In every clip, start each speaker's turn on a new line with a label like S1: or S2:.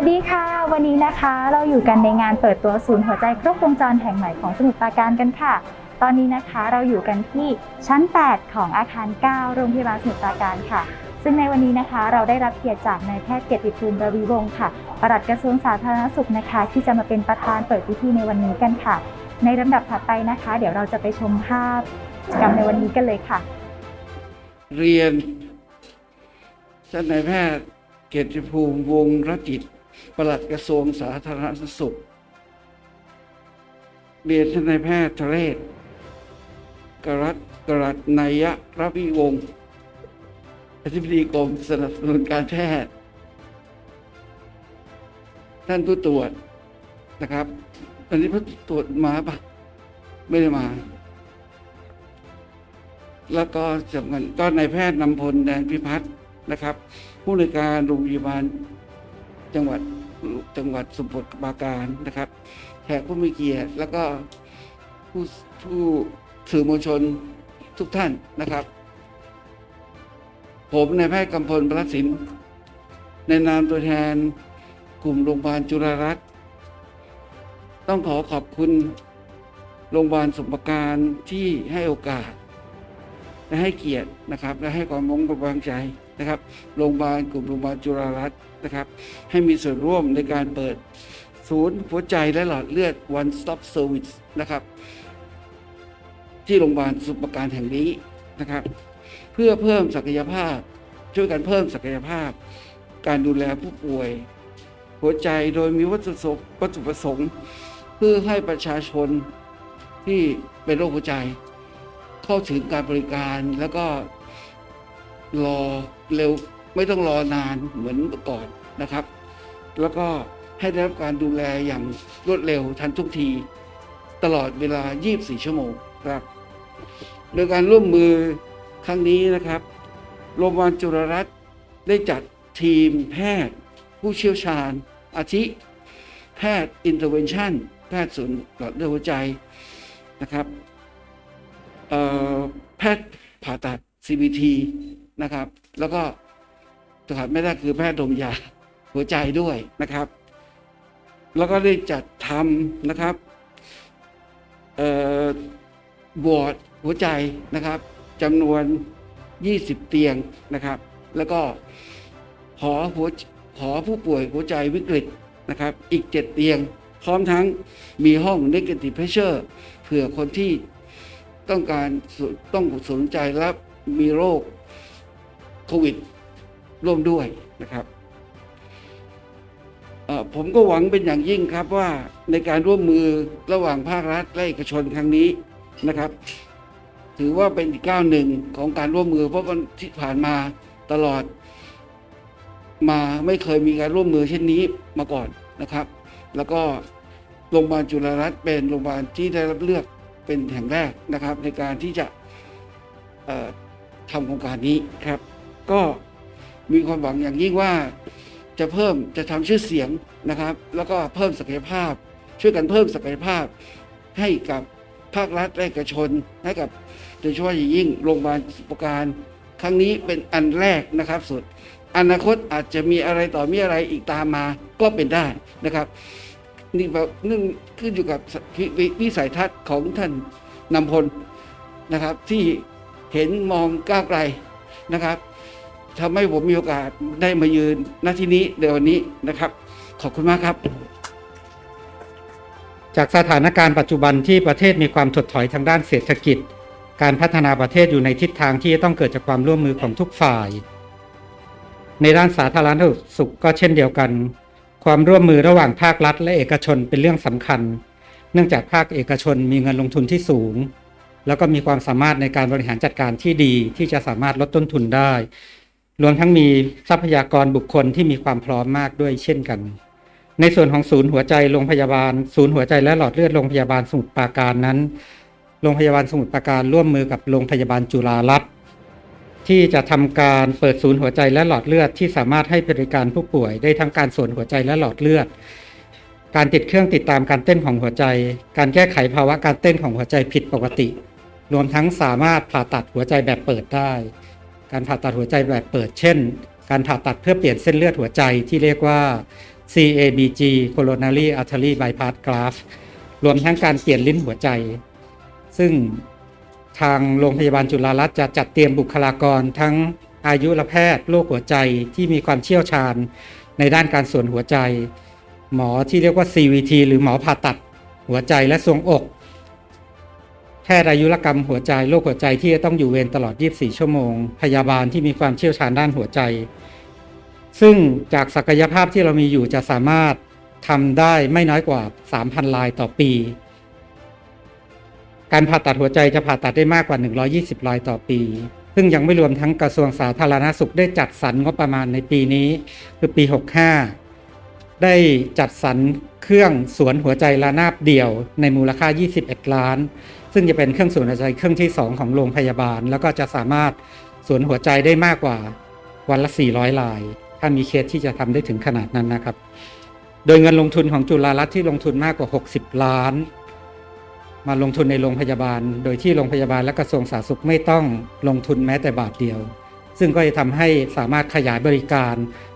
S1: วัสดีค่ะ วันนี้นะคะเราอยู่กันในงานเปิดตัวศูนย์หัวใจครบวงจรแห่งใหม่ของสมุทรปราการกันค่ะ ตอนนี้นะคะเราอยู่กันที่ชั้น 8 ของอาคาร 9 โรงพยาบาลสมุทรปราการค่ะ ซึ่งในวันนี้นะคะเราได้รับเกียรติจากนายแพทย์เกียรติภูมิระวีวงศ์ค่ะปลัดกระทรวงสาธารณสุขนะคะ ที่จะมาเป็นประธานเปิดพิธีในวันนี้กันค่ะ ในลำดับถัดไปนะคะ เดี๋ยวเราจะไปชมภาพกิจกรรมในวันนี้กันเลยค่ะ
S2: เรียนท่านนายแพทย์เกียรติภูมิวงรจิต ปลัดกระทรวงสาธารณสุข เรียนท่านนายแพทย์ทะเรศกรัตกรัตนายะรวิวงศ์อธิบดีกรมสนับสนุนการแพทย์ ท่านผู้ตรวจนะครับตอนนี้ผู้ตรวจมาปะไม่ได้มา แล้วก็สำคัญก็นายแพทย์นำพลแดนพิพัฒน์นะครับ ผู้ในการโรงพยาบาล จังหวัดจังหวัดสมุทรปราการนะครับ แขกผู้มีเกียรติแล้วก็ผู้ผู้สื่อมวลชนทุกท่านนะครับ ผมนายแพทย์กำพลประสินในนามตัวแทนกลุ่มโรงพยาบาลจุฬารัตน์ต้องขอขอบคุณโรงพยาบาลสมประการที่ให้โอกาส และให้เกียรตินะครับ และให้ความมงกวางใจนะครับโรงพยาบาลกลุ่มโรงพยาบาลจุฬารัตน์นะครับ ให้มีส่วนร่วมในการเปิดศูนย์หัวใจและหลอดเลือด one stop service นะครับ ที่โรงพยาบาลสุปการแห่งนี้นะครับ เพื่อเพิ่มศักยภาพ ช่วยกันเพิ่มศักยภาพ การดูแลผู้ป่วย หัวใจโดยมีวัตถุประสงค์วัตถุประสงค์เพื่อให้ประชาชนที่เป็นโรคหัวใจ เข้าถึงการบริการแล้วก็รอเร็วไม่ต้องรอนานเหมือนเมื่อก่อนนะครับ แล้วก็ให้ได้รับการดูแลอย่างรวดเร็วทันทุกที ตลอดเวลา 24 ชั่วโมงครับ โดยการร่วมมือครั้งนี้นะครับโรงพยาบาลจุฬารัตน์ได้จัดทีมแพทย์ ผู้เชี่ยวชาญ อาทิ แพทย์อินเทอร์เวนชั่นแพทย์ศูนย์หลอดเลือดหัวใจนะครับ แพทย์ผ่าตัด CBT นะครับ แล้วก็ขาดไม่ได้คือแพทย์ดมยาหัวใจด้วยนะครับ แล้วก็ได้จัดทำนะครับบอร์ดหัวใจนะครับจำนวน 20 เตียงนะครับ แล้วก็หอหัวหอผู้ป่วยหัวใจวิกฤตนะครับ อีก 7 เตียง พร้อมทั้งมีห้อง negative pressure เผื่อคนที่ ต้องการต้องสนใจและมีโรคโควิดร่วมด้วยนะครับผมก็หวังเป็นอย่างยิ่งครับว่าในการร่วมมือระหว่างภาครัฐและเอกชนครั้งนี้นะครับ ถือว่าเป็นอีกก้าวหนึ่งของการร่วมมือเพราะวันที่ผ่านมาตลอด มาไม่เคยมีการร่วมมือเช่นนี้มาก่อนนะครับ แล้วก็โรงพยาบาลจุฬารัตน์เป็นโรงพยาบาลที่ได้รับเลือก เป็นแห่งแรกนะครับในการที่จะทำโครงการนี้ครับ ก็มีความหวังอย่างยิ่งว่าจะเพิ่มจะทำชื่อเสียงนะครับ แล้วก็เพิ่มศักยภาพ ช่วยกันเพิ่มศักยภาพให้กับภาครัฐและเอกชนให้กับโดยเฉพาะอย่างยิ่งโรงพยาบาลสมุทรปราการครั้งนี้เป็นอันแรกนะครับสุด อนาคตอาจจะมีอะไรต่อมีอะไรอีกตามมาก็เป็นได้นะครับ นี่แบบนึ่งขึ้นอยู่กับวิสัยทัศน์ของท่านนำพลนะครับ ที่เห็นมองก้าวไกลนะครับทำให้ผมมีโอกาสได้มายืนณที่นี้ในวันนี้นะครับ ขอบคุณมากครับ
S3: จากสถานการณ์ปัจจุบันที่ประเทศมีความถดถอยทางด้านเศรษฐกิจ การพัฒนาประเทศอยู่ในทิศทางที่ต้องเกิดจากความร่วมมือของทุกฝ่าย ในด้านสาธารณสุขก็เช่นเดียวกัน ความร่วมมือระหว่างภาครัฐและเอกชนเป็นเรื่องสำคัญ เนื่องจากภาคเอกชนมีเงินลงทุนที่สูง แล้วก็มีความสามารถในการบริหารจัดการที่ดีที่จะสามารถลดต้นทุนได้ รวมทั้งมีทรัพยากรบุคคลที่มีความพร้อมมากด้วยเช่นกัน ในส่วนของศูนย์หัวใจโรงพยาบาล ศูนย์หัวใจและหลอดเลือดโรงพยาบาลสมุทรปราการนั้น โรงพยาบาลสมุทรปราการร่วมมือกับโรงพยาบาลจุฬารัตน์ ที่จะทำการเปิดศูนย์หัวใจและหลอดเลือด ที่สามารถให้บริการผู้ป่วยได้ทั้งการสวนหัวใจและหลอดเลือด การติดเครื่องติดตามการเต้นของหัวใจ การแก้ไขภาวะการเต้นของหัวใจผิดปกติ รวมทั้งสามารถผ่าตัดหัวใจแบบเปิดได้ การผ่าตัดหัวใจแบบเปิด เช่น การผ่าตัดเพื่อเปลี่ยนเส้นเลือดหัวใจที่เรียกว่า CABG coronary artery bypass graft รวมทั้งการเปลี่ยนลิ้นหัวใจ ซึ่ง ทางโรงพยาบาลจุฬารัตน์จะจัดเตรียมบุคลากรทั้งอายุรแพทย์โรคหัวใจที่มีความเชี่ยวชาญในด้านการส่วนหัวใจ หมอที่เรียกว่า CVT หรือหมอผ่าตัดหัวใจและทรวงอก แพทย์อายุรกรรมหัวใจโรคหัวใจที่จะต้องอยู่เวรตลอด 24 ชั่วโมง พยาบาลที่มีความเชี่ยวชาญด้านหัวใจ ซึ่งจากศักยภาพที่เรามีอยู่จะสามารถทำได้ไม่น้อยกว่า 3,000 ลายต่อปี การผ่าตัดหัวใจจะผ่าตัดได้มากกว่า 120 รายต่อปี ซึ่งยังไม่รวมทั้งกระทรวงสาธารณสุขได้จัดสรรงบประมาณในปีนี้ คือปี 65 ได้จัดสรรเครื่องสวนหัวใจระนาบเดี่ยวในมูลค่า 21 ล้าน ซึ่งจะเป็นเครื่องสวนหัวใจเครื่องที่ 2 ของโรงพยาบาล แล้วก็จะสามารถสวนหัวใจได้มากกว่าวันละ 400 ลาย ถ้ามีเคสที่จะทำได้ถึงขนาดนั้นนะครับ โดยเงินลงทุนของจุฬารัตที่ลงทุนมากกว่า 60 ล้าน มาลงทุนในโรงพยาบาล โดยที่โรงพยาบาลและกระทรวงสาธารณสุขไม่ต้องลงทุนแม้แต่บาทเดียว ซึ่งก็จะทำให้สามารถขยายบริการ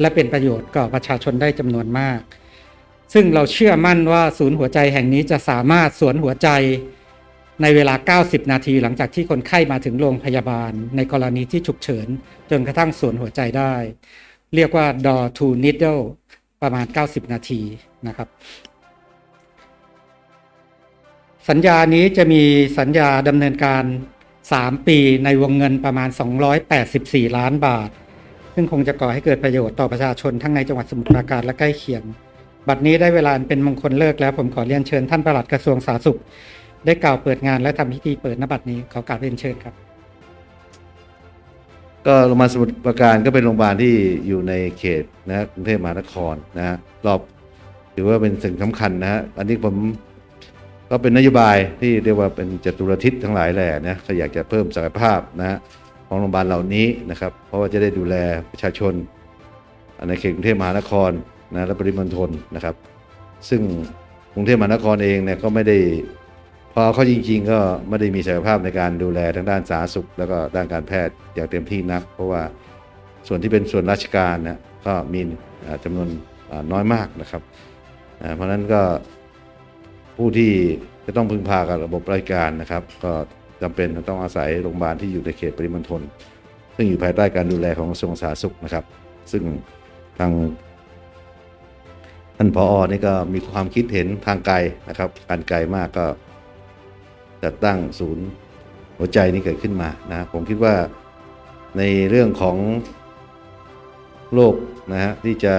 S3: และเป็นประโยชน์กับประชาชนได้จำนวนมาก ซึ่งเราเชื่อมั่นว่าศูนย์หัวใจแห่งนี้จะสามารถสวนหัวใจในเวลา 90 นาทีหลังจากที่คนไข้มาถึงโรงพยาบาล ในกรณีที่ฉุกเฉิน จนกระทั่งสวนหัวใจได้ เรียกว่า door to needle ประมาณ 90 นาทีนะครับ สัญญานี้จะมีสัญญาดำเนินการ 3 ปีในวงเงินประมาณ 284 ล้านบาท ซึ่งคงจะก่อให้เกิดประโยชน์ต่อประชาชนทั้งในจังหวัดสมุทรปราการและใกล้เคียง บัดนี้ได้เวลาเป็นมงคลเลิกแล้วผมขอเรียนเชิญท่านประหลัดกระทรวงสาธารณสุข ได้กล่าวเปิดงานและทำพิธีเปิดนบัดนี้ขอกราบเรียนเชิญครับ
S4: ก็โรงพยาบาลสมุทรปราการก็เป็นโรงพยาบาลที่อยู่ในเขตนะฮะกรุงเทพมหานครนะฮะรอบถือว่าเป็นสิ่งสำคัญนะฮะอันนี้ผม ก็เป็นนโยบายที่เรียกว่าเป็นจตุรทิศทั้งหลายแหล่นะก็อยากจะเพิ่มศักยภาพนะของโรงพยาบาลเหล่านี้นะครับ เพราะว่าจะได้ดูแลประชาชน ในเขตกรุงเทพมหานครนะและปริมณฑลนะครับ ซึ่งกรุงเทพมหานครเองเนี่ยก็ไม่ได้พอเขาจริง ๆ ก็ไม่ได้มีศักยภาพในการดูแลทางด้านสาธารณสุข แล้วก็ด้านการแพทย์อย่างเต็มที่นัก เพราะว่าส่วนที่เป็นส่วนราชการนะก็มีอ่าจำนวนน้อยมากนะครับ เพราะฉะนั้นก็ ผู้ที่จะต้องพึ่งพากับระบบราชการนะครับ ก็จำเป็นต้องอาศัยโรงพยาบาลที่อยู่ในเขตปริมณฑลซึ่งอยู่ภายใต้การดูแลของกระทรวงสาธารณสุขนะครับ ซึ่งทางท่านพออนี่ก็มีความคิดเห็นทางไกลนะครับการไกลมากก็จัดตั้งศูนย์หัวใจนี้เกิดขึ้นมานะผมคิดว่าในเรื่องของโลกนะฮะที่จะ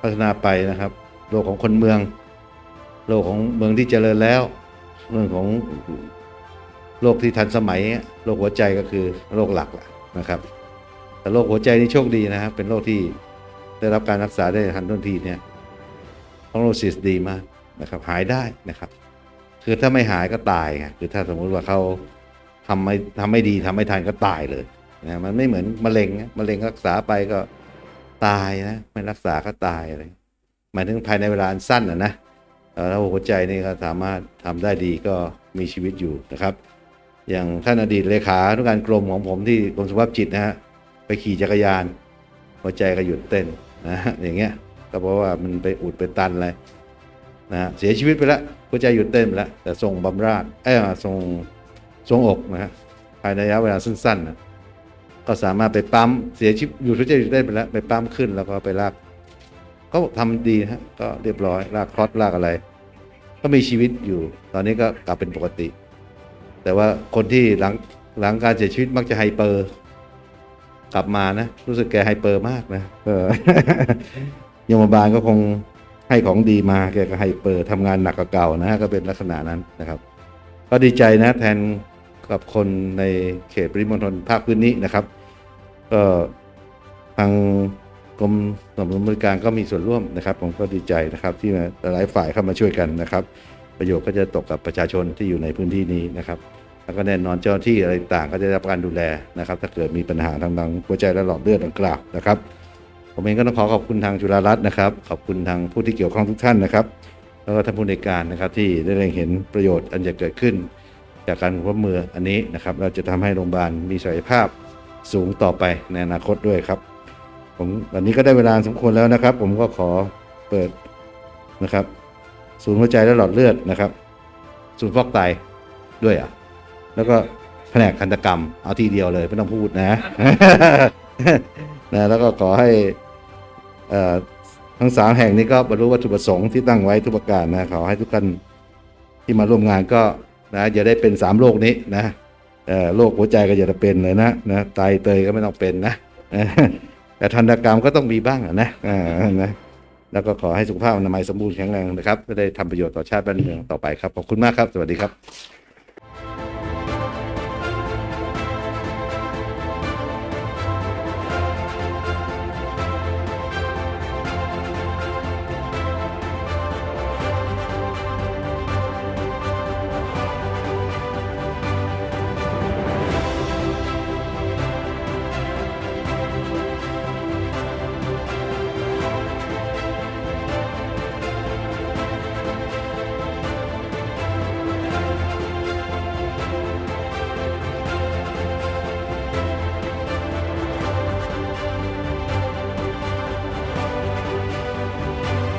S4: พัฒนาไปนะครับ โลกของคนเมือง โลกของเมืองที่เจริญแล้ว เรื่องของโลกที่ทันสมัยโรคหัวใจก็คือโรคหลักแหละนะครับ แต่โรคหัวใจนี่โชคดีนะครับเป็นโรคที่ได้รับการรักษาได้ทันท่วงทีเนี่ยโรซิสดีมากนะครับ หายได้นะครับ คือถ้าไม่หายก็ตายไงคือถ้าสมมุติว่าเขาทำไม่ทำไม่ดีทำไม่ทันก็ตายเลยนะมันไม่เหมือนมะเร็งมะเร็งรักษาไปก็ตายนะไม่รักษาก็ตายเลยหมายถึงภายในเวลาอันสั้นนะนะ เอ่อแล้วหัวใจนี่ก็สามารถทำได้ดีก็มีชีวิตอยู่นะครับ อย่างท่านอดีตเลขานุการกรมของผมที่กรมสุขภาพจิตนะฮะไปขี่จักรยาน หัวใจก็หยุดเต้นนะอย่างเงี้ยก็เพราะว่ามันไปอุดไปตันอะไรนะเสียชีวิตไปแล้วหัวใจหยุดเต้นไปแล้วแต่ทรงบำราศเอ้ยทรงทรงอกนะฮะภายในระยะเวลาสั้นๆนะก็สามารถไปปั๊มเสียชีวิตอยู่หัวใจหยุดเต้นไปแล้วไปปั๊มขึ้นแล้วก็ไปลาก ก็ทำดีนะฮะก็เรียบร้อยลากคลอดลากอะไร ก็มีชีวิตอยู่ ตอนนี้ก็กลับเป็นปกติ แต่ว่าคนที่หลังหลังการเสียชีวิตมักจะไฮเปอร์ กลับมานะ รู้สึกแกไฮเปอร์มากนะก็โยมบาลก็คงให้ของดีมาแกก็ไฮเปอร์ทำงานหนักกว่าเก่านะก็เป็นลักษณะนั้นนะครับ ก็ดีใจนะแทนกับคนในเขตปริมณฑลภาคพื้นนี้นะครับ ก็ทาง กรมสนับสนุนบริการก็มีส่วนร่วมนะครับผมก็ดีใจนะครับที่มาหลายฝ่ายเข้ามาช่วยกันนะครับ ประโยชน์ก็จะตกกับประชาชนที่อยู่ในพื้นที่นี้นะครับแล้วก็แน่นอนเจ้าที่อะไรต่างก็จะได้รับการดูแลนะครับ ถ้าเกิดมีปัญหาทางดังหัวใจและหลอดเลือดดังกล่าวนะครับ ผมเองก็ต้องขอขอบคุณทางจุฬารัตน์นะครับ ขอบคุณทางผู้ที่เกี่ยวข้องทุกท่านนะครับ แล้วก็ท่านผู้ในการนะครับที่ได้เล็งเห็นประโยชน์อันจะเกิดขึ้น จากการร่วมมืออันนี้นะครับ เราจะทำให้โรงพยาบาลมีศักยภาพสูงต่อไปในอนาคตด้วยครับ ผมวันนี้ก็ได้เวลาสมควรแล้วนะครับ ผมก็ขอเปิดนะครับ ศูนย์หัวใจและหลอดเลือดนะครับ ศูนย์ฟอกไตด้วยอะ แล้วก็แผนกคันตกรรม เอาทีเดียวเลยไม่ต้องพูดนะ นะ แล้วก็ขอให้ทั้งสามแห่งนี้ก็บรรลุวัตถุประสงค์ที่ตั้งไว้ทุกประการนะขอให้ทุกท่านที่มาร่วมงานก็นะอย่าได้เป็นสามโรคนี้นะโรคหัวใจก็อย่าได้เป็นเลยนะนะไตเตยก็ไม่ต้องเป็นนะ แต่ทันตกรรมก็ต้องมีบ้างนะอ่านะแล้วก็ขอให้สุขภาพอนามัยสมบูรณ์แข็งแรงนะครับจะได้ทำประโยชน์ต่อชาติบ้านเมืองต่อไปครับ ขอบคุณมากครับ สวัสดีครับ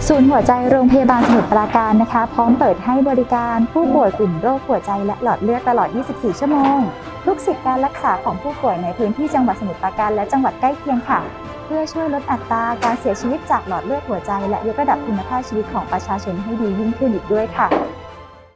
S1: ศูนย์หัวใจโรงพยาบาลสมุทรปราการนะคะ พร้อมเปิดให้บริการผู้ป่วยกลุ่มโรคหัวใจและหลอดเลือดตลอด 24 ชั่วโมงทุกสิทธิการรักษาของผู้ป่วยในพื้นที่จังหวัดสมุทรปราการและจังหวัดใกล้เคียงค่ะ เพื่อช่วยลดอัตราการเสียชีวิตจากหลอดเลือดหัวใจ และยกระดับคุณภาพชีวิตของประชาชนให้ดียิ่งขึ้นอีกด้วยค่ะ